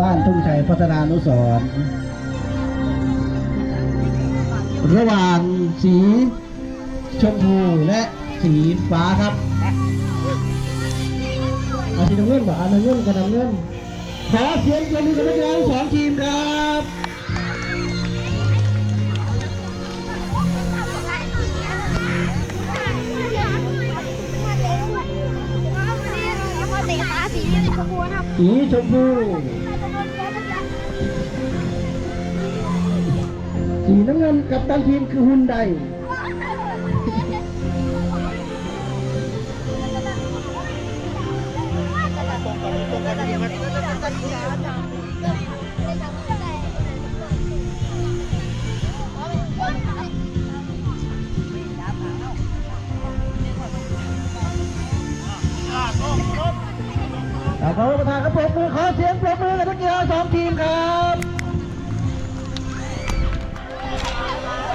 บ้านทุ่งชัยพัฒนานุสรณ์ระหว่างสีชมพูและสีฟ้าครับเอาสีน้ำเงินกับอันน้ำเงินกับน้ำเงินขอเสียงปรบมือกับนักกีฬาทั้งสองทีมครับ สีชมพูสีน้ำเงินกับตันทีมคือฮุนได ทีมครับ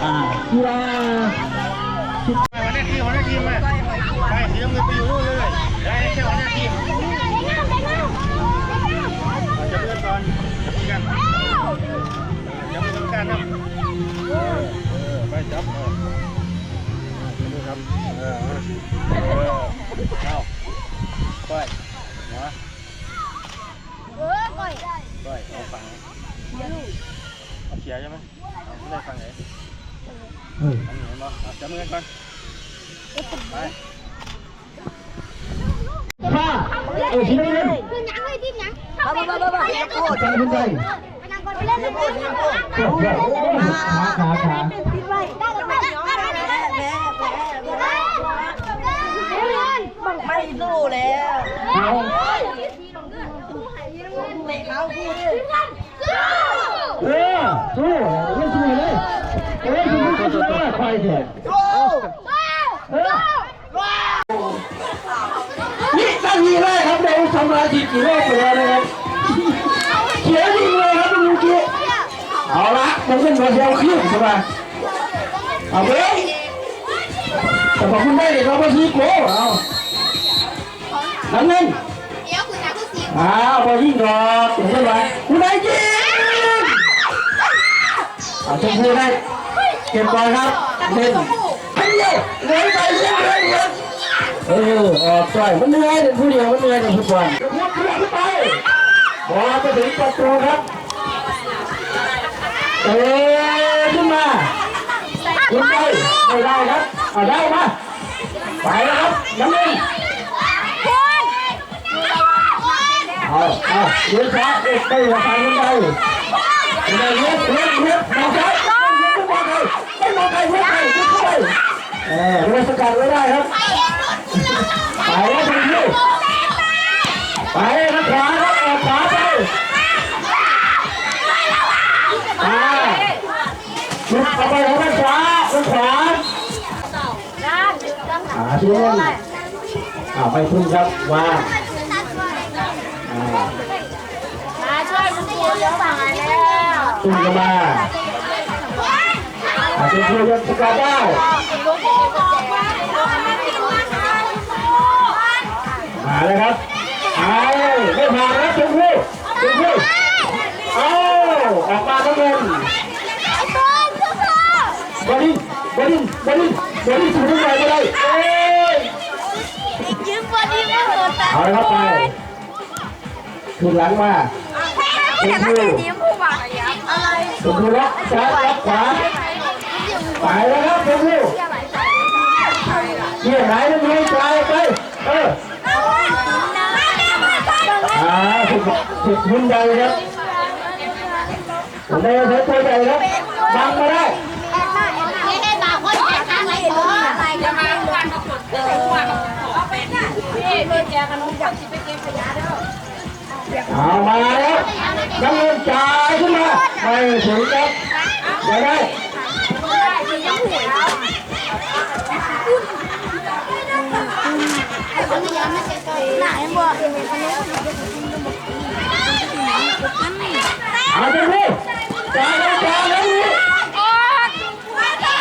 อ่ากีฬา เอาฟังเอาเขียใช่ไหมเอาไม่ได้ฟังไหนเฮ้ยอันนี้เนบ่เอาจับมือกันก่อนไปผ้าเออสีน้ำเงินคือหนังเลยทีมหนังจับฮุนไดไปนั่งก่อนไปเล่นเลยขาขาขา ได้กันไปได้กันไปได้กันไป ไม่สู้แล้ว เอา เตะเขาพูดดิเออสู้เล่สู้เลยเออสู้สู้สู้สู้คอยเถอะเออนี่ตั้งยีเลยครับเดี๋ยวทำลายทีกี่รอบไปแล้วนะครับเขียวยิงเลยครับเมื่อกี้เอาละมันเป็นตัวเดียวขึ้นใช่ไหมเอาไปแต่พอคุณได้เด็กเราไปทีโก้เอาน้ำเงิน อ้าวพอยิ่งดอกเห็นไหมคุณได้ยิงเอาชมพูได้เก็บบอลครับเล่นเฮ้ยเลยไปเล่นเลยเลยเออออกต่อยมันเหนื่อยเด็กผู้เดียวมันเหนื่อยในฟุตบอลยกขึ้นขึ้นไปบอลไปถึงประตูครับเออขึ้นมาขึ้นไปไม่ได้ครับเอาได้มาไปแล้วครับน้ำเงิน เอาเอาเลี้ยงช้าเอ็กไปหัวทางนไปขึ้นไปเลี้ยงเลี้ยงเลี้ยงมองซ้ายไม่มองใครไม่มองใครเลี้ยงเข้าไปเออเรือสกัดไว้ได้ครับไปแล้วทีนี้ไปทางขวาครับออกขวาไปอ่าลุกเข้าไปทางด้านขวาทางขวาอ่าที่นี่อ่าไปพึ่งครับวางอ่า มาช่วยคุณครูเลี้ยงฝั่งแล้ว ตุ้มามาอาจจะช่วยยันสกัดได้ลูยศกาได้มาหาคุณครูมาเลยครับเอาไม่ผ่านแล้วชมพู่ชมพู่เอาออกมาทั้งเงินบอลลินบอลลินบอลลินบอลลินถูกทุกอย่างไปเลยเอ้ยๆยืมบอลดีไม่หัวแต่เอาเลยครับไปขึ้นหลังมาแพ้ไม่ ห็นเขาเป็นทีมผู้บ่าวอะไรชมพู่ล็อกซ้ายล็อกขวาไปแล้วครับชมพู่เกี่ยวไหนน้ำเงินไปไปเอออ่าสุดสุดหุ่นใหญ่ครับหุ่นใหญ่เธอตัวใหญ่ครับบังมาได้แค่บางคนแข่งกันอะไรต่ออะไรจะมาวันกดเออเอาไปน่ะพี่เพื่อนแกกันน้องจับชิไปเก็บขยะเด้อเอามาแล้วน้ำเงินจ่ายขึ้นมา ไม่ถึงครับยังไงไหนบ่เอาไปดิจ่ายแล้วจ่ายแล้วนี่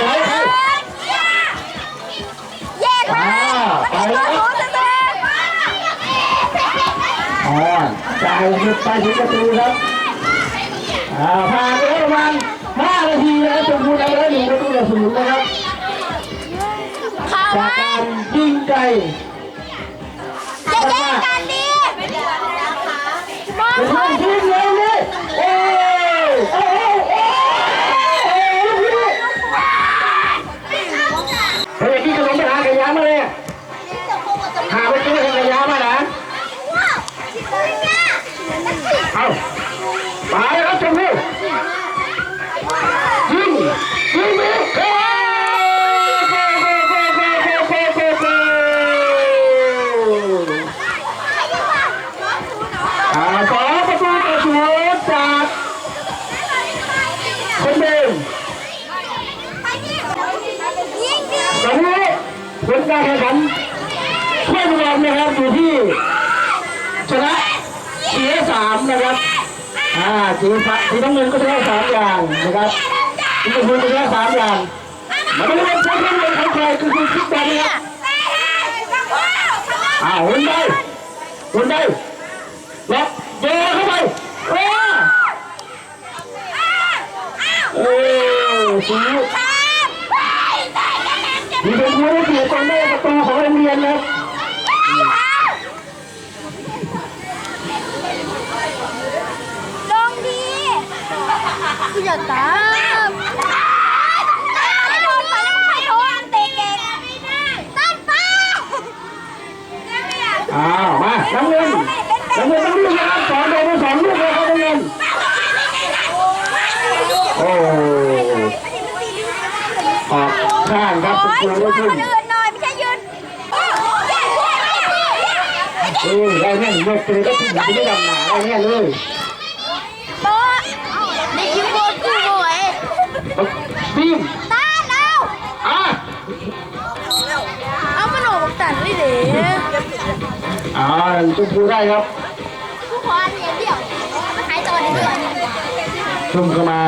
จ่ายใครแยกอ่าไปแล้วครับรู้จักเลยอ่าจ่ายหยุดไปถึงประตูครับ อ่าผ่านไปแล้วประมาณ5นาทีแล้วชมพูนำแล้วหนึ่งประตูต่อศูนย์นะครับ จากการยิงไกล แข่งขันถ้วยรางวัลนะครับอยู่ที่ชนะเสียสามนะครับอ่าสีฟ้าสีน้ำเงินก็ชนะสามอย่างนะครับสีชมพูก็ชนะสามอย่างมาดูกันใช้เครื่องเล่นของใครคือคือคิดบอลนะครับอ่าหุ่นได้หุ่นได้ล็อกเจอเข้าไปโอ้โอ้สีมีเป็น ผู้ได้เปรียบตรงหน้าประตูของโรงเรียนนะครับลงดีกูอยากตามไม่โดนไปแล้วใครโดนเตะเก่งต้นฟ้าอ้าวมาน้ำเงินน้ำเงินต้องลูกนะครับสองโดนมาสองลูกเลยครับน้ำเงินโอ้ออกข้างครับโอ้เป็นยตัวช่วยได้ขึ้น คนอื่นหน่อยไม่ใช่ยืน เออได้แน่หนเลือกเลยก็ถึงจะไม่ดำหนาได้แน่เลยโต๊ะในคิวโบนกูโวยบีมตาเอาอะเอามันออกตัดไม่เด้อ่าชมพูได้ครับผู้พรเนี่ยเดี่ยวมาขายตัวนี้ด้วยชุ่มเข้ามา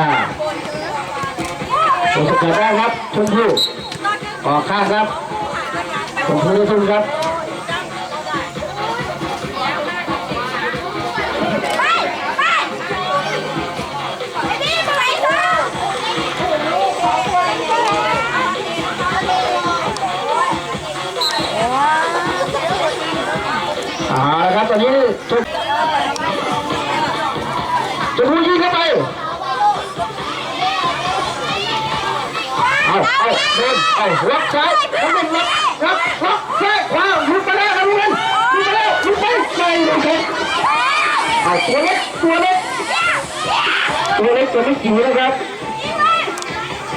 ตัวสกัดได้ครับชมพูออกข้างครับชมพูได้ชมครับ เอาเดินเอาล็อกซ้ายน้ำเงินล็อกล็อกล็อกซ้ายขวาหลุดไปแล้วครับน้ำเงินหลุดไปแล้วหลุดไปไม่โอเคเอาตัวเล็กตัวเล็กตัวเล็กตัวไม่จิ๋วนะครับ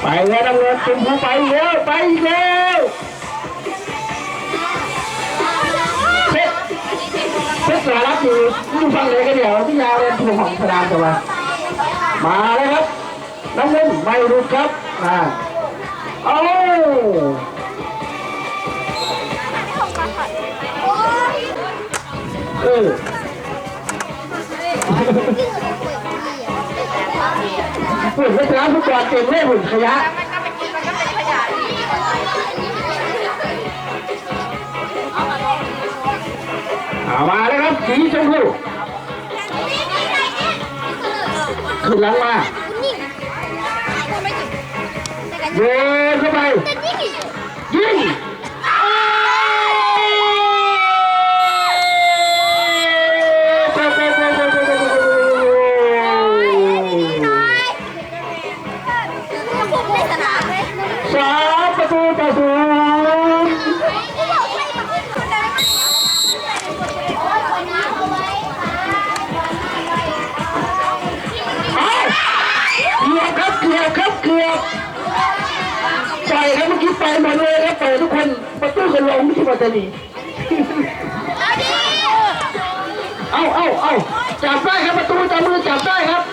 ไปแล้วน้ำเงินชมพูไปแล้วไปแล้วเพชรเพชรสารัตอยู่อยู่ฝั่งไหนกันเดี๋ยวที่ยาวเรียนถูกของสนามตัวมาเลยครับน้ำเงินไม่หลุดครับอ่า เอาเออหุ่นไม่ใช่ทุกคนเก่งเล่หุ่นขยะเอามาเลยครับสีชมพูขึ้นหลังมาเดิน 10 ลงไม่ใช่ปัตตานีเอาเอาเอาจับได้ครับประตูจับมือจับได้ครับ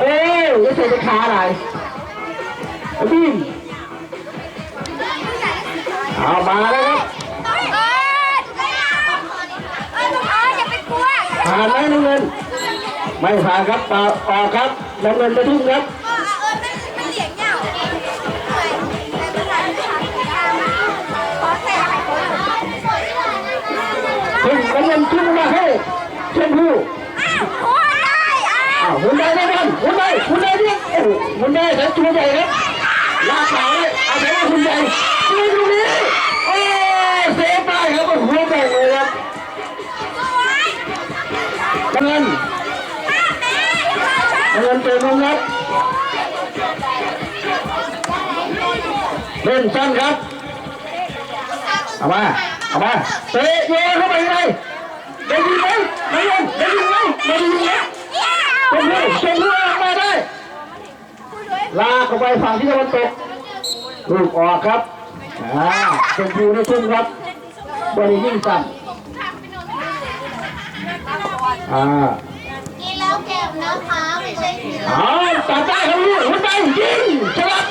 เอ้ยอย่าใส่ตะขาอะไรเอาบินเอามาแล้วครับผ่านไหมน้ำเงิน ไม่ผ่านครับต่อออกครับน้ำเงินไปทุ่งครับ ให้ชมพู่หมุนได้ไหมบอลหมุนได้หมุนได้ดิโอ้โหหมุนได้แต่ตัวใหญ่ครับลากขาเลยอาศัยว่าคุณใหญ่ยิงตรงนี้โอ้เซฟได้ครับโอ้โหแบ่งเลยครับเงินเงินเต็มลงครับเล่นสั้นครับเอามาเอามาเตะโยนเข้าไปยังไงได้ยิงไหมได้ยิงได้ยิงไหมได้ยิงไหมเป็นผู้เป็นผู้ออกมาได้ ลากเข้าไปฝั่งที่ตะวันตกลูกออกครับอ่าเป็นผู้ในทุ่มครับบริยิ่งสั่นอ่ากินแล้วเก็บนะคะไม่ใช่กินแล้วเอตัดได้ครับลูกหัวใจยิงฉลับ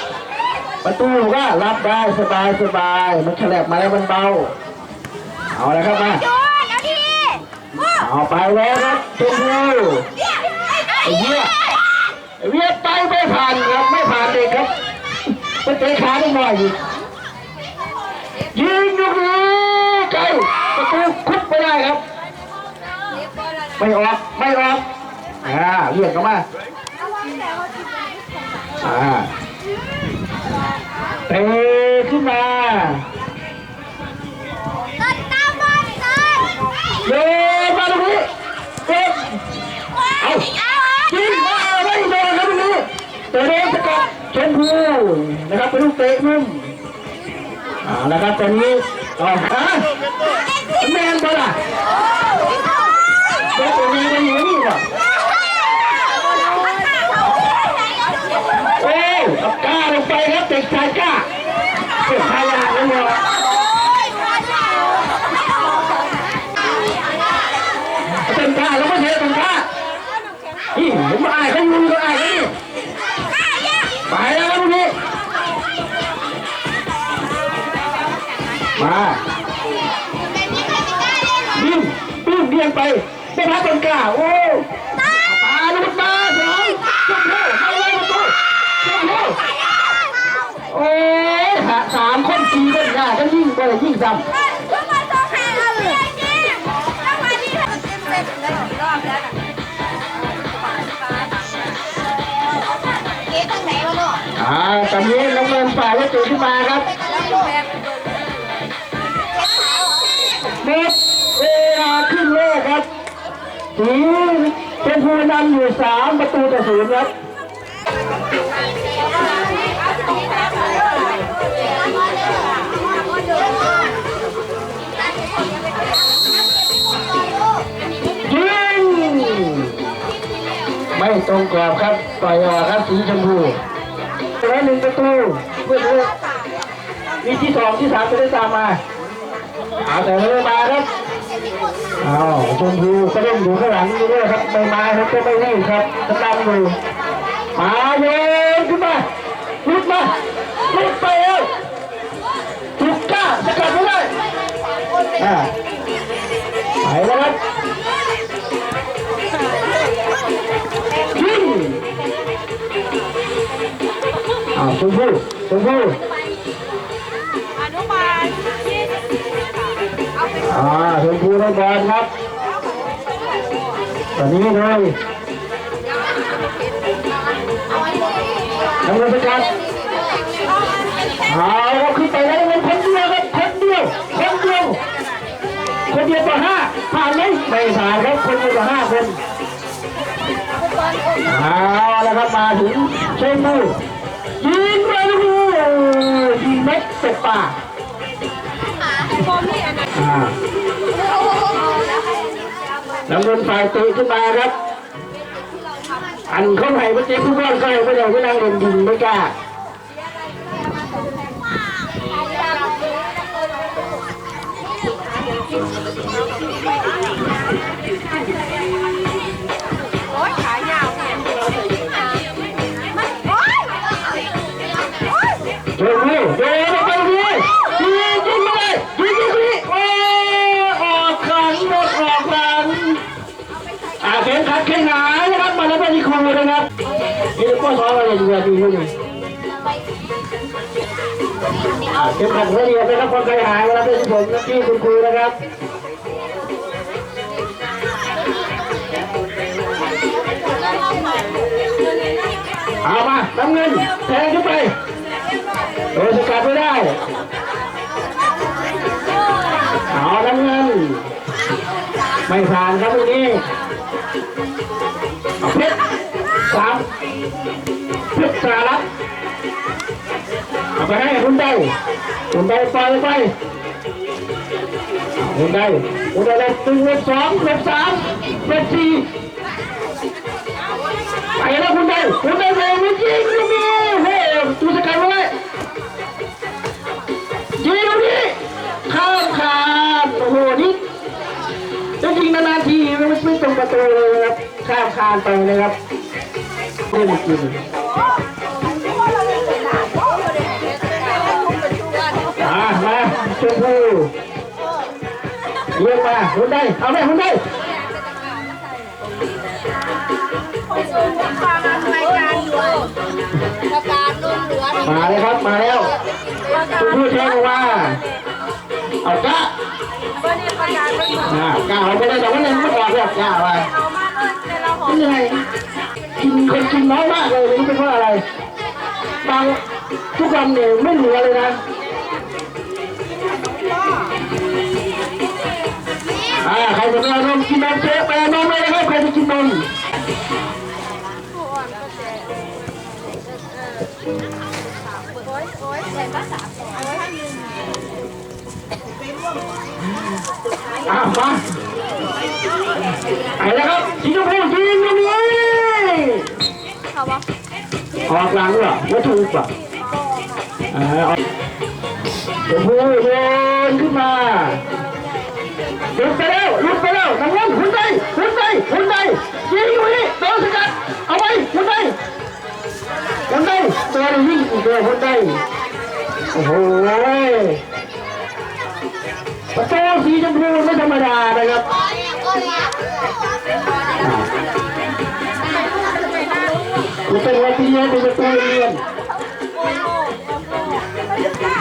ประตูว่ารับได้สบายสบายมันฉลับมาแล้วมันเบา เอาละครับมา เอาไปแล้วครับชมพูไอ้เหี้ยไอ้เหี้ยไปไม่ผ่านครับไม่ผ่านเด็กครับไปเตะขาได้หน่อยอีกยิงลูกนี้ไกลประตูคุบไปได้ครับ ไม่ออกไม่ออกอ่าเรียกเข้ามาอ่าเตะขึ้นมา ต้นตาบอลเลย โยนมาตรงนี้เก็บเอายิงมาไม่โดนครับตรงนี้เตะโดนสกัดชมพูนะครับเป็นลูกเตะมุมอ่านะครับตอนนี้ต่อฮะแมนบอลล่ะเด็กตัวนี้มันอยู่นี่ว่ะโอ้ยก้าลงไปครับเด็กชายก้าเด็กชายยาเลยเนี่ ครับสีเป็นผู้นำอยู่สามประตูต่อศูนย์ครับยิงไม่ตรงกรอบครับปล่อยออกครับสีชมพูแล้วหนึ่งประตูเพื่อนมีที่สองที่สามจะได้ตามมาเอาแต่ไม่ได้มาครับ อ้าวชมพูก็เล่นอยู่ข้างหลังนี่ด้วยครับไม่มาครับก็ไม่รีบครับกำลังอยู่มาโยขึ้นมาลุดมาลุดไปแล้ถูกกล้าสกัดไม่ได้อ่าไปแล้วครับยิงอ้าวชมพูชมพู ได้บอลครับตอนนี้เลยน้ำเงินสกัดเอาครับขึ้นไปแล้วน้ำเงินคนเดียวครับคนเดียวคนเดียวคนเดียวต่อห้าผ่านไหมไม่ผ่านครับคนเดียวต่อห้าคนเอาแล้วครับมาถึงเชนบูยิงไปลูกนี้ยิงเม็ดเสร็จป่ากอ่า น้ำเงินฝ่ายตีขึ้นมาครับ อันเข้าให้เมื่อกี้ผู้บอลก็ยังไม่ได้ไม่นั่งเล่นดินไม่กล้าโอ๊ยขายาวเนี่ยโอ๊ยเดี๋ยวนี้เดี๋ยวเราไปดูยิงยิงไม่ได้ยิงยิงยิงโอ้ออกขันหมดออกขันอ่าเข็มขัดแข่งหายนะครับมาแล้วไปที่ครูนะครับนี่ ก็สอนอะไรอยู่แบบนี้นี่อ่เข็มขัดระเบียบนะครับคนใครหายนะครับเป็นผมที่คุณครูนะครับเน้ำเงินแทงขึ้นไปโดนสกัดไม่ได้เอาน้ำเงิน ไม่ผ่านครับตรงนี้ สารัตน์เอาไปให้คุณได้คุณได้ปล่อยไปเอาคุณได้คุณได้ลบหนึ่งลบสองลบสามลบสี่ไปแล้วคุณได้คุณได้เลยไม่จริงลูกนี้เฮ้ยดูสกัดไว้ยิงลูกนี้ข้ามขาดโอ้โหนี่จริงๆนานๆทีมันไม่ตรงประตูเลยนะครับข้ามคานไปนะครับ ไม่ได้กินอ่ามาชมพูเยี่ยมมาหุ่นได้ เอาไหมหุ่นได้มเหลือมาเลยครับมาแล้วชมพูแจ้งว่าเอาก้าเอร์นี้ประกาศเป็นแบบอ่าก้าเอาไปได้แต่ว่าเนี่ยไม่ออกหรอกก้าไปเอามาเลยในเราหอย กินคนกินน้อยมากเลยไม่รู้เป็นเพราะอะไรบางทุกวันเนี่ยไม่เหลือเลยนะอ่าใครจะไปเอานมกินนมเจ๊ไปเอานมเลยนะครับใครจะกินนมอ่ามาไปแล้วครับสีชมพูยิงตรงนี้ ออกหลังเหรอว่าถูกป่ะอ่าออกชมพูโยนขึ้นมาลุดไปแล้วลุดไปแล้วทางนั้นหุ่นใจหุ่นใจหุ่นใจยิงอยู่นี่โดนสกัดเอาไว้หุ่นใจหุ่นใจตัวนี้ยิงอีกเลยหุ่นใจโอ้โหประตูสีชมพูไม่ธรรมดานะครับ เป็นวัยที่เรียนเป็นประตูเรียน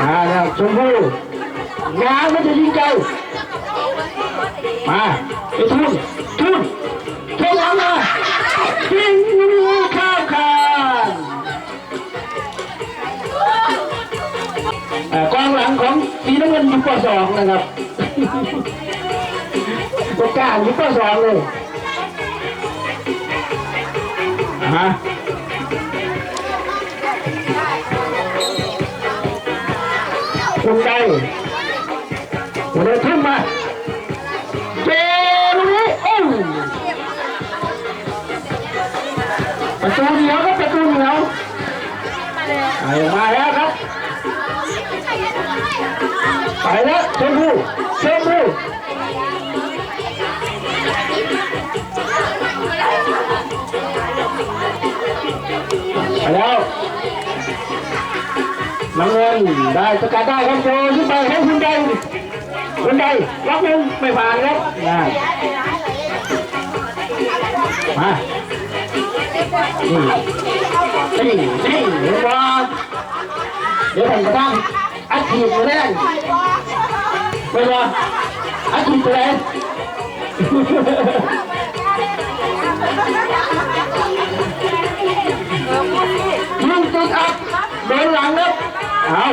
อ่าแล้วชมพู่งานมันจะยิงใจมาไอ้ทุนทุนทุนหลังมายิงข้ามคานกองหลังของสีน้ำเงินยู่ปสองนะครับตัวกางอยู่ปสองเลยอ่าฮะ คุณได้คุณได้ทุ่มมาเจลูกนี้โอ้ประตูเหนียวครับประตูเหนียวเอามาแล้วครับไปแล้วเชมพูเชมพูไปแล้ว น้ำเงินได้สกัดได้ครับโจขึ้นไปให้คุณได้คุณได้ล็อกหนึ่งไม่ผ่านครับมานี่นี่นี่เห็นบ่เดี๋ยวผมจะตั้งอัดฉีดแน่ไปบ่อัดฉีดไปเลยยิงติดอัดโดนหลังครับ เอา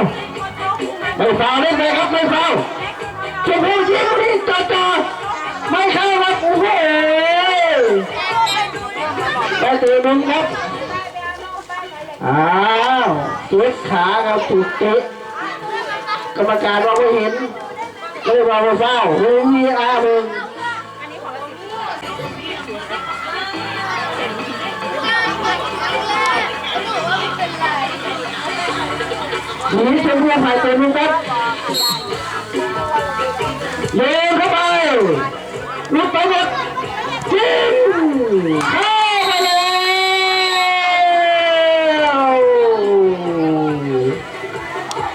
ไม่ฟาวเล่นไปครับไม่ฟาวชมพูยิงลูกนี้จอจอไม่เข้าครับโอ้โหได้ตัวหนึ่งครับอ้าวเจ็บขาครับถูกเตะกรรมการมองไม่เห็นก็เลยมองไม่เฝ้าเลยมีอาเบิง หนีเชมพูผ่านตัวหนึงครับโยนเข้าไปลุกไปหมดยิงเข้าไปแล้ว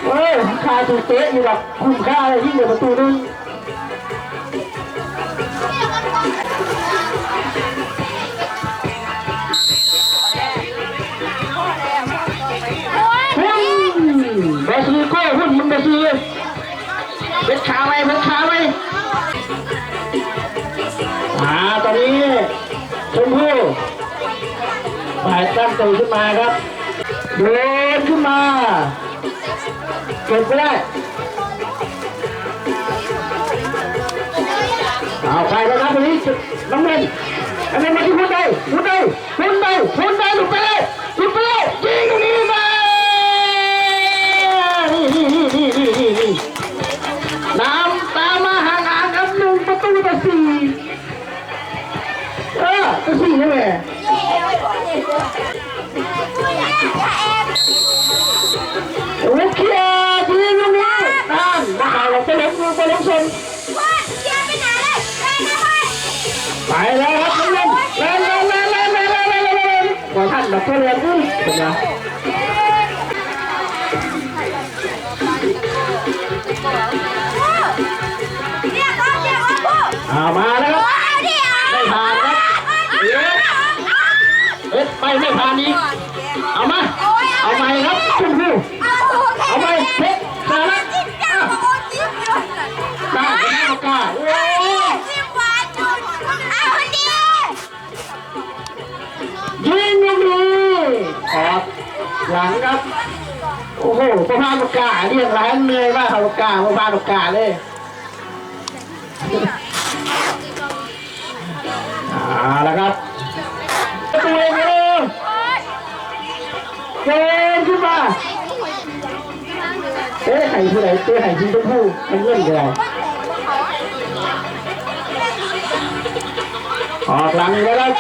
เฮ้ยคาถูเตะอยู่แบบคุ้มค่าเลยยิ่งเดือประตูนึง เบ็ดขาไว้เบ็ดขาไว้อ่าตอนนี้ชมพู่ฝ่ายตั้งตัวขึ้นมาครับเดินขึ้นมาเก็บก็ได้เอาไปแล้วนะตรงนี้น้องเมนน้องเมนมาที่หุ่นใดหุ่นใดหุ่นใดหุ่นใดหลุดไปเลย กว่าท่านดอกเตอรเรียนอุ้ยเป็นไงเอามาแล้วครับไม่ผ่านครับเอ๊ะเอ๊ะไปไม่ผ่านอีกเอามา เอาไปครับคุณค โอ้โหพระพาปากกาเรียกร้านเหนื่อยมากครับปากกาพระพาปากกาเลยเอาและครับตัวเองเลยเดินขึ้นมาเอ๊ไข่ผู้ไหนเต้ไข่ชิ้นต้นผู้มันเงื่อนเลยออกหลังอีกแล้ว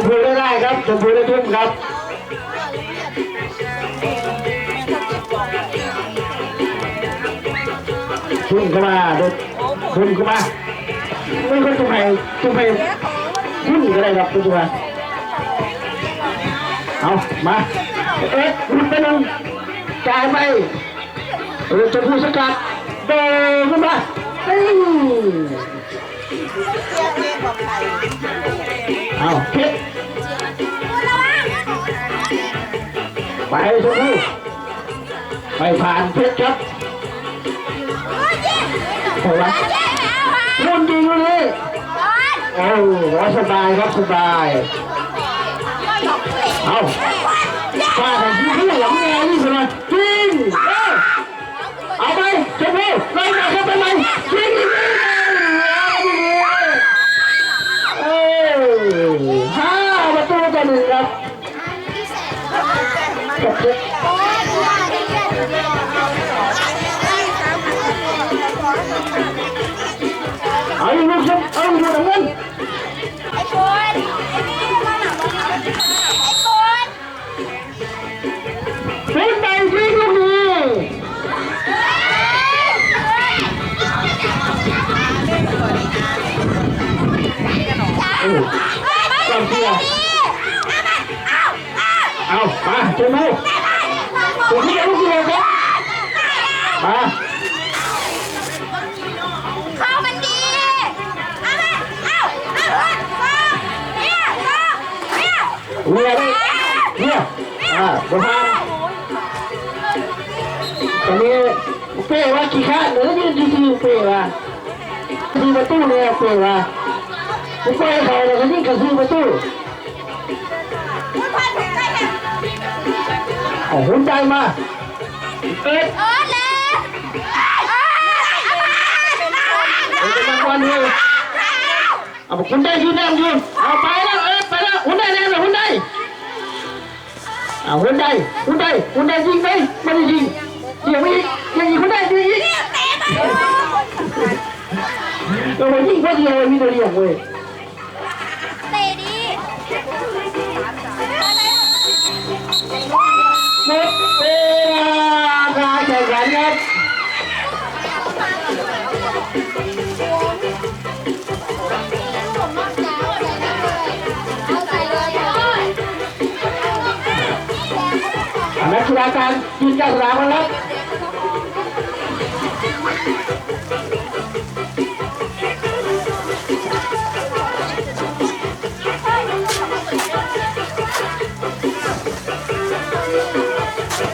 มพูได้ได้ครับชมพูได้ทุ่มครับทุ่มเข้ามาดูทุ่มเข้ามาไม่คนตุ้มไผ่ตุ้มไผ่ทุ่มก็ได้ครับตุ้มมาเอามาเอ๊ะหลุดไปหนึ่งจ่ายไปเออชมพูสกัดเดินขึ้นมาเอ้ย เอาเพชรไปชมพูไปผ่านเพชรครับโอ้ยรุ่นจริงเลยโอ้โหสบายครับสบายเอาป้าแต่ที่เขาหลังแงนี่สินะจริงเอ้ยเอาไปชมพูไปมาครับไปไหมจริง หนึ่งครับเอาลูกชมเอาลูกทำเงินไอ้คนไอ้นี่มาหนักตรงนี้ไอ้คนฟิกไปฟิกลูกนี้โอ้ยจำเพี้ย ร์เอามาชมพูตัวนี้ลูกเดียวครับมาเข้ามันดีเอามาเอาเอาเอาเนี่ยเนี่ยเรือดิเรืออ่าบนทางตอนนี้เป้ว่ากี่ข้างเดี๋ยวยืนยืนเป้ว่าทีประตูเนี่ยเป้ว่าผมไปเขาเลยคนนี้ก็คือประตู เอาหุ่นใจมาเอ็ดเออเลยเอ็ดเป็นรางวัลเลยเอาหุ่นใจยืนแนมยืนเอาไปแล้วเอ็ดไปแล้วหุ่นใจแนมเลยหุ่นใจเอาหุ่นใจหุ่นใจหุ่นใจยิงไปไม่ได้ยิงเดี๋ยวไม่ยิงยังยิงหุ่นใจยิงอีกเตะมันเราไปยิงคนเดียวมีตัวเดียวเว้ยเตะดี หมดเวลาการแข่งขันครับเอาใส่เลยนักกีฬาการยืนกางสนามกันครั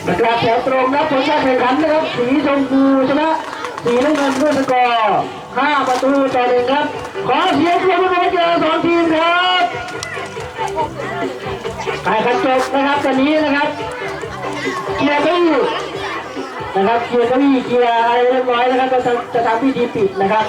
ประกาศแถวตรงรับผลการแข่งขันนะครับ สีชมพูชนะ สีน้ำเงินด้วยสกอร์ห้าประตูต่อหนึ่งครับ ขอเสียงเชียร์ให้กับนักกีฬาสองทีมครับไปขันจบนะครับตอนนี้นะครับเกียร์เก้าอี้นะครับเกียร์เก้าอี้เกียร์อะไรเรียบร้อยนะครับจะทำจะทำพิธีปิดนะครับ